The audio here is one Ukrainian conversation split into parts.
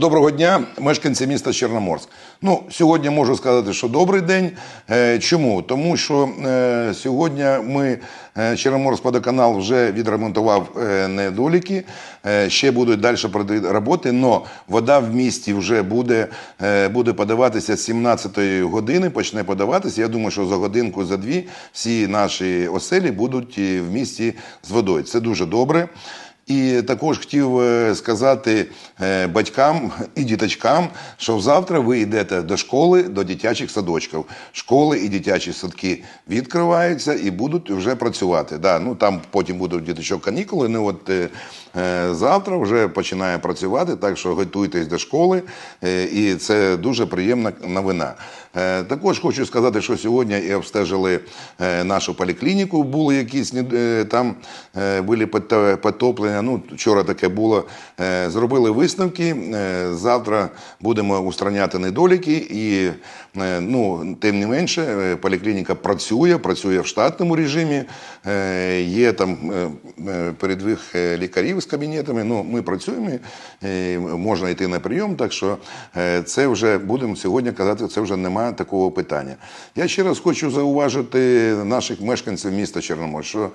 Доброго дня, мешканці міста Чорноморськ. Ну, сьогодні можу сказати, що добрий день. Е, Чому? Тому що е, сьогодні ми е, Чорноморськ водоканал вже відремонтував недоліки. Ще будуть далі проди- роботи, але вода в місті вже буде, буде подаватися з 17 години, почне подаватися. Я думаю, що за годинку, за дві всі наші оселі будуть в місті з водою. Це дуже добре. І також хотів е, сказати е, батькам і діточкам, що завтра ви йдете до школи, до дитячих садочків. Школи і дитячі садки відкриваються і будуть вже працювати. Да, ну там потім будуть діточок канікули. Ну от е, е, завтра вже починає працювати, так що готуйтесь до школи, е, і це дуже приємна новина. Е, Також хочу сказати, що сьогодні і обстежили нашу поліклініку. Були якісь е, там е, були пото- потоплення. Ну вчора таке було. Е, Зробили висновки. Е, Завтра будемо устраняти недоліки, і е, ну тим не менше, поліклініка працює, працює в штатному режимі. Є там передвиг лікарів з кабінетами. Ну ми працюємо, можна йти на прийом. Так що це вже будемо сьогодні казати. Це вже немає такого питання. Я ще раз хочу зауважити наших мешканців міста Чорномор, що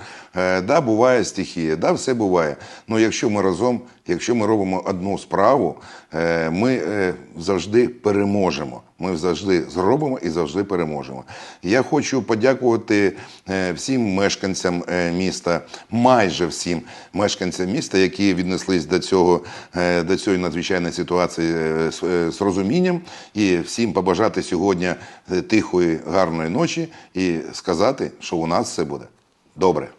да, буває стихія, да, все буває. Ну якщо ми разом, якщо ми робимо одну справу, е, ми е, завжди переможемо. Ми завжди зробимо і завжди переможемо. Я хочу подякувати е, всім мешканцям міста, майже всім мешканцям міста, які віднеслись до цього до цієї надзвичайної ситуації з, розумінням, і всім побажати сьогодні тихої, гарної ночі і сказати, що у нас все буде добре.